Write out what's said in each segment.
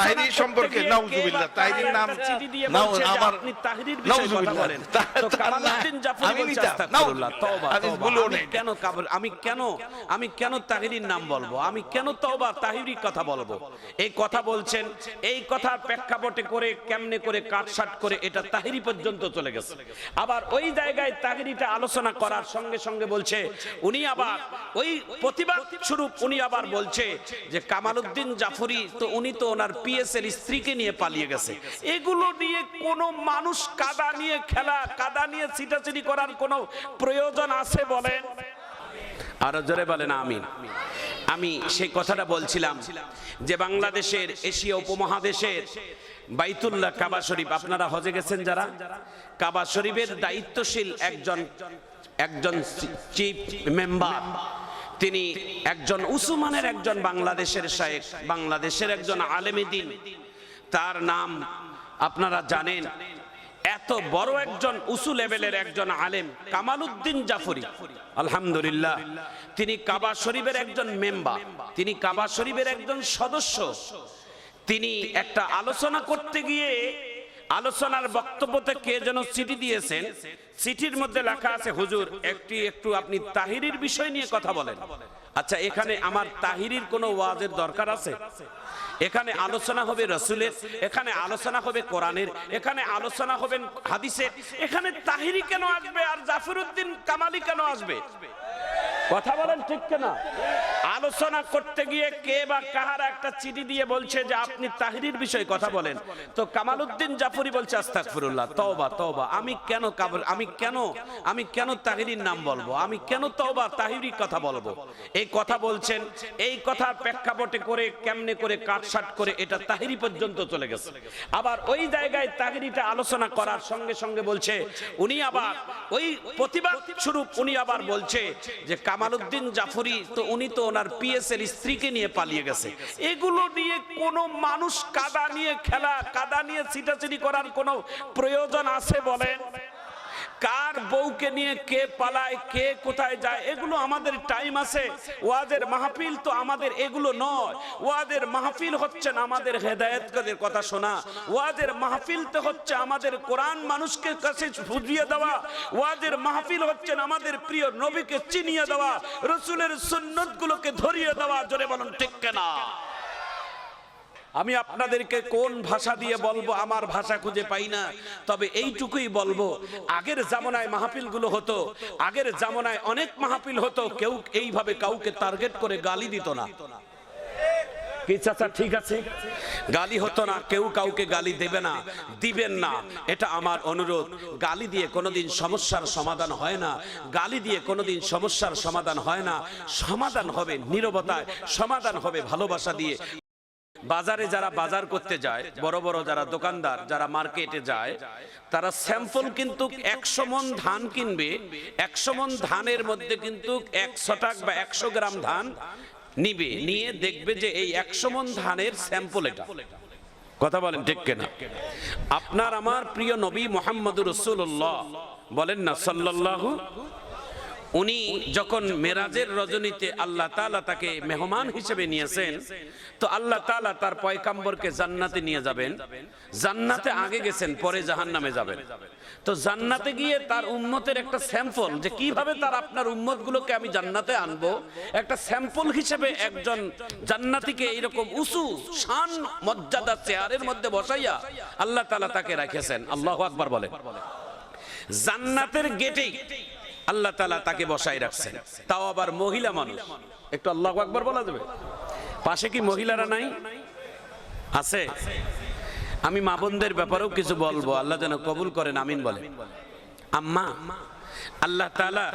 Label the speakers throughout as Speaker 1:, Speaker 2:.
Speaker 1: তাহিরি সম্পর্কে নাউজুবিল্লাহ, তাহিরির নাম নাউ- আমার-
Speaker 2: আপনি তাহিরির বিষয়ে কথা বলেন।
Speaker 1: তো
Speaker 2: কামালউদ্দিন জাফরি
Speaker 1: আমি
Speaker 2: বলছে আস্তাগফিরুল্লাহ, তওবা,
Speaker 1: আমি
Speaker 2: তওবা।
Speaker 1: ভুলেও
Speaker 2: আমি কেন কাবর- আমি কেন আমি কেন তাহিরির নাম বলব? আমি কেন তওবা তাহিরি কথা বলব? এই কথা বলছেন এই কথার প্রেক্ষাপটে করে কেমনে করে কাটসাট করে এটা তাহিরি পর্যন্ত চলে গেছে। আবার ওই জায়গায় তাহিরিটা আলোচনা করার সঙ্গে সঙ্গে বলছে উনি আবার ওই প্রতিবাদ স্বরূপ উনি আবার বলছে যে কামালউদ্দিন জাফরি তো উনি তো ওনার এর স্ত্রীকে নিয়ে পালিয়ে গেছে। এগুলো নিয়ে কোনো মানুষ কাদা নিয়ে খেলা, কাদা নিয়ে ছিটাছিটি করার কোনো প্রয়োজন আছে বলেন? আরও জোরে বলেন, আমিন। আমি সেই কথাটা বলছিলাম যে বাংলাদেশের এশিয়া উপমহাদেশের বাইতুল্লাহ কাবা শরীফ, আপনারা হজে গেছেন যারা? কাবা শরীফের দায়িত্বশীল একজন একজন চিফ মেম্বার তিনি একজন উসুমানের একজন বাংলাদেশের শায়েখ, বাংলাদেশের একজন আলেমী তার নাম, আপনারা জানেন, এত বড় একজন উসু লেভেলের একজন আলেম কামাল উদ্দিন জাফরি। আলহামদুলিল্লাহ। তিনি কাবা শরীফের একজন মেম্বার, তিনি কাবা শরীফের একজন সদস্য। তিনি একটা আলোচনা করতে গিয়ে আলোচনার বক্তব্যতে কে যেন চিঠি দিয়েছেন, চিঠির মধ্যে লেখা আছে, হুজুর, একটি একটু আপনি তাহিরির বিষয় নিয়ে কথা বলেন। আচ্ছা এখানে আমার তাহিরির কোনো ওয়াজের দরকার আছে? এখানে আলোচনা হবে রসুলের, এখানে আলোচনা হবে কোরআনের, এখানে আলোচনা হবে হাদিসের। এখানে তাহিরি কেন আসবে আর জাফরউদ্দিন কামালি কেন আসবে? কথা বলেন ঠিক কেনা? আলোচনা করতে গিয়ে কে বা কাহার একটা চিঠি দিয়ে বলছে যে আপনি তাহিরির বিষয়ে কথা বলেন। তো কামালউদ্দিন জাফরি বলছে, আস্তাগফিরুল্লাহ, তওবা তওবা। আমি কেন আমি কেন আমি কেন তাহিরির নাম বলব? আমি কেন তওবা, তাহিরির কথা বলব? এই কথা বলছেন, এই কথার প্রেক্ষাপটে করে কেমনে করে কাটসাট করে এটা তাহিরি পর্যন্ত চলে গেছে। আবার ওই জায়গায় তাহিরিটা আলোচনা করার সঙ্গে সঙ্গে বলছে, উনি আবার ওই প্রতিবাদ স্বরূপ উনি আবার বলছে যে কামালউদ্দিন জাফরি, তো উনি তো ওনার পিএস এর স্ত্রীকে নিয়ে পালিয়ে গেছে। এগুলো নিয়ে কোনো মানুষ কাদা নিয়ে খেলা, কাদা নিয়ে ছিটাছিটি করার কোনো প্রয়োজন আছে বলেন? কার বউকে নিয়ে কে পালায়, কে কোথায় যায়, এগুলো আমাদের টাইম আছে। ওয়াদের মাহফিল তো আমাদের এগুলো নয়। ওয়াদের মাহফিল হচ্ছেন আমাদের হেদায়েতকাদের কথা শোনা। ওয়াদের মাহফিল তো হচ্ছে আমাদের কোরআন মানুষকে কাছে বুঝিয়ে দেওয়া। ওয়াদের মাহফিল হচ্ছেন আমাদের প্রিয় নবীকে চিনিয়ে দেওয়া। রসুলের সুন্নত গুলোকে ধরিয়ে দেওয়া। জোরে বলুন, ঠিক কেনা? আমি আপনাদেরকে কোন ভাষা দিয়ে বলব? আমার ভাষা খুঁজে পাই না। তবে এইটুকুই বলব, আগের জামানায় মাহফিলগুলো হতো, আগের জামানায় অনেক মাহফিল হতো, কেউ এইভাবে কাউকে টার্গেট করে গালি দিত না। ঠিক আছে? গালি হতো না, কেউ কাউকে গালি দেবে না, দিবেন না, এটা আমার অনুরোধ। গালি দিয়ে কোনোদিন সমস্যার সমাধান হয় না, গালি দিয়ে কোনোদিন সমস্যার সমাধান হয় না। সমাধান হবে নীরবতায়, সমাধান হবে ভালোবাসা দিয়ে। বাজারে যারা বাজার করতে যায়, বড় বড় যারা দোকানদার, যারা মার্কেটে যায়, তারা স্যাম্পল কিন্তু একশো মন ধান কিনবে, একশো মন ধানের মধ্যে কিন্তু একশো টাক বা একশো গ্রাম ধান নিবে, নিয়ে দেখবে যে এই একশো মন ধানের স্যাম্পল এটা। কথা বলেন ঠিক কেনা? আপনার আমার প্রিয় নবী মোহাম্মদ রসুল্লাহ বলেন না, সাল্লাল্লাহু উনি যখন মেরাজের রজনীতে আল্লাহ তাআলা তাকে মেহমান হিসেবে নিয়েছেন, তো আল্লাহ তাআলা তার পয়কাম্বরকে জান্নাতে নিয়ে যাবেন। জান্নাতে আগে গেছেন, পরে জাহান্নামে যাবেন। তো জান্নাতে গিয়ে তার উম্মতের একটা স্যাম্পল যে কীভাবে তার আপনার উম্মত গুলোকে আমি জান্নাতে আনব, একটা স্যাম্পল হিসেবে একজন জান্নাতিকে এরকম উঁচু, শান, মর্যাদা চেয়ারের মধ্যে বসাইয়া আল্লাহ তালা তাকে রাখেছেন। আল্লাহ আকবার বলে। জান্নাতের গেটেই আল্লাহ তালা তাকে বসাই রাখছেন তাও আবার মহিলা মানুষ একটু আল্লাহ আকবর বলা যাবে পাশে কি মহিলারা নাই আছে আমি মা বোনদের ব্যাপারেও কিছু বলবো আল্লাহ যেন কবুল করেন আমিন বলে আম্মা আল্লাহ তালা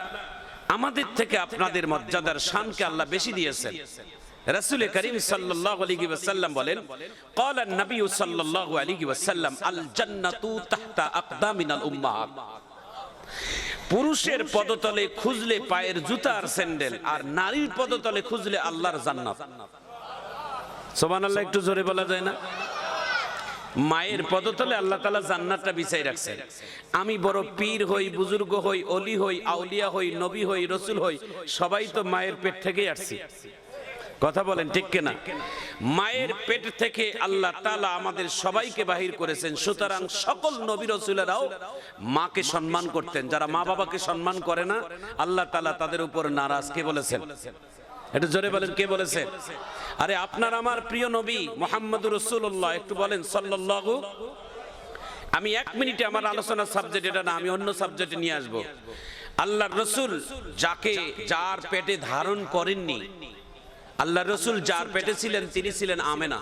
Speaker 2: আমাদের থেকে আপনাদের মর্যাদার শানকে আল্লাহ বেশি দিয়েছেন রাসূল করিম সাল্লাল্লাহু আলাইহি ওয়াসাল্লাম বলেন قال النبي صلى الله عليه وسلم الجنة تحت أقدام الأمهات পুরুষের পদতলে খুঁজলে পায়ের জুতা আর স্যান্ডেল আর নারীর পদতলে খুঁজলে আল্লাহর জান্নাত। সোমান আল্লাহ একটু জোরে বলা যায় না? মায়ের পদতলে আল্লাহ তালা জান্নাতটা বিচাই রাখছেন। আমি বড় পীর হই বুজুর্গ হই অলি হই আউলিয়া হই নবী হই রসুল হই সবাই তো মায়ের পেট থেকেই আসছি। কথা বলেন ঠিক কিনা? মায়ের পেট থেকে আল্লাহ তালা আমাদের সবাইকে বাহির করেছেন। সুতরাং সকল নবী রসুলেরাও মাকে সম্মান করতেন। যারা মা বাবাকে সম্মান করে না, আল্লাহ তালা তাদের উপর নারাজ। কে বলেছেন? একটু জোরে বলেন, কে বলেছেন? আরে আপনার আমার প্রিয় নবী মোহাম্মদ রসুল্লাহ একটু বলেন, সাল্লাল্লাহু আমি এক মিনিটে আমার আলোচনার সাবজেক্ট এটা না, আমি অন্য সাবজেক্টে নিয়ে আসব। আল্লাহ রসুল যাকে যার পেটে ধারণ করেননি আল্লাহ রসুল যার পেটে ছিলেন তিনি ছিলেন আমেনা।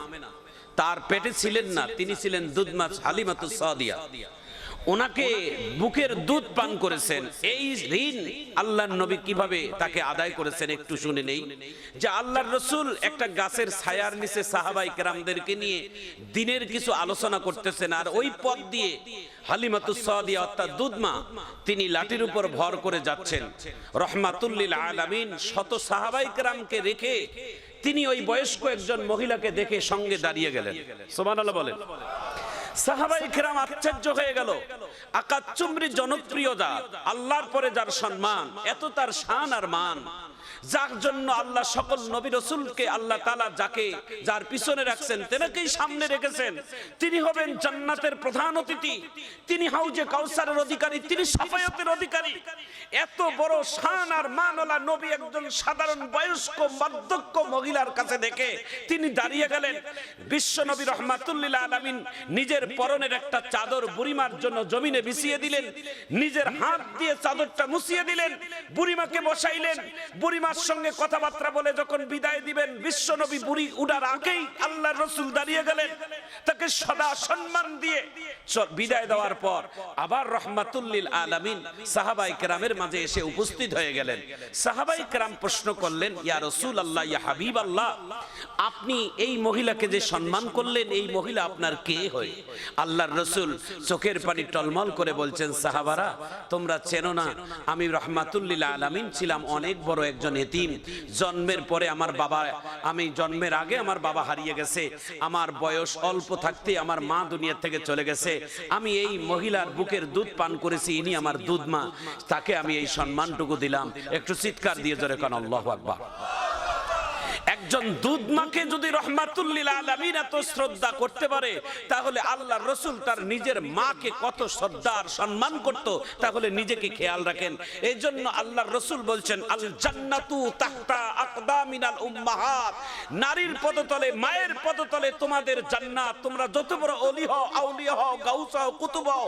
Speaker 2: তার পেটে ছিলেন না, তিনি ছিলেন দুধমাছ হালিমাতুল সাদিয়া। ওনাকে বুকের দুধ পান করেছেন। এই ঋণ আল্লাহর নবী কীভাবে তাকে আদায় করেছেন একটু শুনে নেই। যে আল্লাহর রসুল একটা গাছের ছায়ার নিচে সাহাবাই কেরামদেরকে নিয়ে দিনের কিছু আলোচনা করতেছেন আর ওই পথ দিয়ে অর্থাৎ তিনি লাঠির উপর ভর করে যাচ্ছেন। রহমাতুল্লিল শত রেখে তিনি ওই বয়স্ক একজন মহিলাকে দেখে সঙ্গে দাঁড়িয়ে গেলেন। সুবহানাল্লাহ বলেন। তিনি হবেন জান্নাতের প্রধান অতিথি। তিনি হাউজে কাউসারের অধিকারী, তিনি সাফায়তের অধিকারী। এত বড় শান আর মানলা নবী একজন সাধারণ বয়স্ক বার্ধক্য মহিলার কাছে দেখে তিনি দাঁড়িয়ে গেলেন। বিশ্ব নবী রহমাতুল্লিল আলমিন নিজের পরনের একটা চাদর বুড়িমার জন্য জমিনে বিছিয়ে দিলেন নিজের হাত দিয়ে চাদরটা মুছিয়ে দিলেন বুড়িমাকে বসাইলেন বুড়িমার সঙ্গে কথাবার্তা বলে যখন বিদায় দিবেন বিশ্ব নবী বুড়ি উড়ার আগেই আল্লাহ রসুল দাঁড়িয়ে গেলেন তাকে সদা সম্মান দিয়ে বিদায় দেওয়ার পর আবার রহমাতুল্লিল আলামিন সাহাবাই কেরামের মাঝে এসে উপস্থিত হয়ে গেলেন। সাহাবাই কেরাম প্রশ্ন করলেন ইয়া রসুল আল্লাহ ইয়া হাবিব আল্লাহ আপনি এই মহিলাকে যে সম্মান করলেন এই মহিলা আপনার কে হয় আল্লাহর রসুল চোখের পানি টলমল করে বলছেন, সাহাবারা, তোমরা চেনো না, আমি রহমাতুল্লিল আলামিন ছিলাম অনেক বড় একজন এতিম। জন্মের পরে আমার বাবা, আমি জন্মের আগে আমার বাবা হারিয়ে গেছে। আমার বয়স অল্প থাকতে আমার মা দুনিয়া থেকে চলে গেছে। আমি এই মহিলার বুকের দুধ পান করেছি, ইনি আমার দুধ মা। তাকে আমি এই সম্মানটুকু দিলাম। একটু চিৎকার দিয়ে জোরে কান, আল্লাহ একজন দুধ মাকে যদি রহমাতুল্লিল আলামিন এত শ্রদ্ধা করতে পারে, তাহলে আল্লাহ রসুল তার নিজের মাকে কত শ্রদ্ধা আর সম্মান করত, তাহলে নিজেকে খেয়াল রাখেন। এই জন্য আল্লাহ রসুল বলছেন, আল জান্নাতু তাহতা আকদামিনাল উম্মাহাত। নারীর পদতলে, মায়ের পদতলে তোমাদের জান্নাত। তোমরা যত বড় অলি হও, আউলিয়া হও, গাউস হও, কুতুব হও,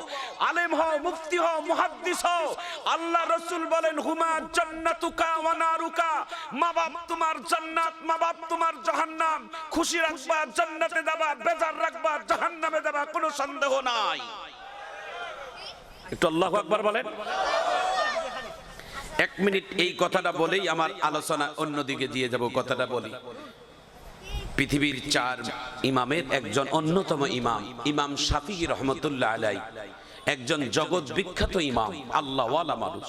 Speaker 2: আলেম হও, মুফতি হও, মুহাদ্দিস হও, আল্লাহ রসুল বলেন, হুমা জান্নাতুকা ওয়া নারুকা। মা বাপ তোমার জান্নাত মা বাপ তোমার জাহান্নাম। খুশি রাখবা, জান্নাতে বেজার রাখবা, জাহান্নামে কোনো সন্দেহ নাই। একটু আকবার বলেন। এক মিনিট এই কথাটা বলেই আমার আলোচনা অন্যদিকে দিয়ে যাব, কথাটা বলি। পৃথিবীর চার ইমামের একজন অন্যতম ইমাম ইমাম শাফি রহমতুল্লাহ আলাই একজন জগৎ বিখ্যাত ইমাম, আল্লাহওয়ালা মানুষ।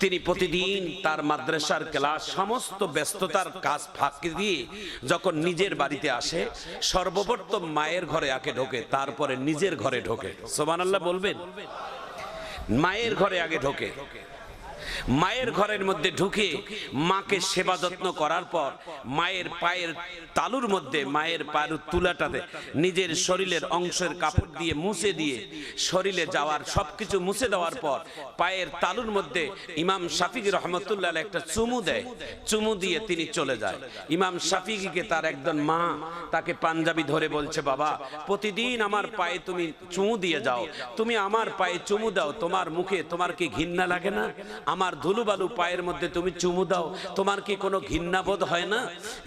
Speaker 2: তিনি প্রতিদিন তার মাদ্রাসার ক্লাস, সমস্ত ব্যস্ততার কাজ ফাঁকি দিয়ে যখন নিজের বাড়িতে আসে, সর্বপ্রথম মায়ের ঘরে আগে ঢোকে, তারপরে নিজের ঘরে ঢোকে। সোমান আল্লাহ বলবেন? মায়ের ঘরে আগে ঢোকে। মায়ের ঘরের মধ্যে ঢুকে মাকে সেবা যত্ন করার পর মায়ের পায়ের তালুর মধ্যে, মায়ের পায়ের তুলাটাতে নিজের শরীরের অংশের কাপড় দিয়ে মুছে দিয়ে শরীরে যাওয়ার সব কিছু মুছে দেওয়ার পর পায়ের তালুর মধ্যে ইমাম শাফিক রহমতুল্লাহ একটা চুমু দেয়। চুমু দিয়ে তিনি চলে যায়। ইমাম শাফিকে তার একজন মা তাকে পাঞ্জাবি ধরে বলছে, বাবা, প্রতিদিন আমার পায়ে তুমি চুমু দিয়ে যাও। তুমি আমার পায়ে চুমু দাও। তোমার মুখে তোমার কি ঘৃণা লাগে না? আমার ধুলুবালু পায়ের মধ্যে তুমি চুমু দাও, তোমার কি কোনো ঘৃণা বোধ হয় না?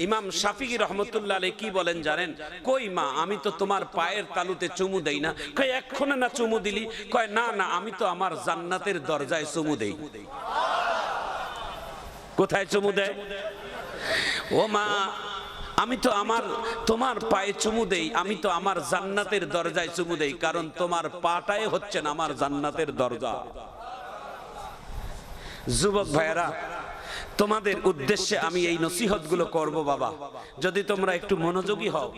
Speaker 2: ইমাম শাফিকি রহমতুল্লাহ আলাই কি বলেন জানেন? কই মা, আমি তো তোমার পায়ের তালুতে চুমু দেই না। কয় এক্ষণে না চুমু দিলি? কয় না না, আমি তো আমার জান্নাতের দরজায় চুমু দেই। কোথায় চুমু দেয়? ও মা, আমি তো আমার, তোমার পায়ে চুমু দেই, আমি তো আমার জান্নাতের দরজায় চুমু দেই, কারণ তোমার পাটায় হচ্ছে না আমার জান্নাতের দরজা। যুবক ভাইয়েরা, তোমাদের উদ্দেশ্যে আমি এই নসিহতগুলো করব, বাবা। যদি তোমরা একটু মনোযোগী হও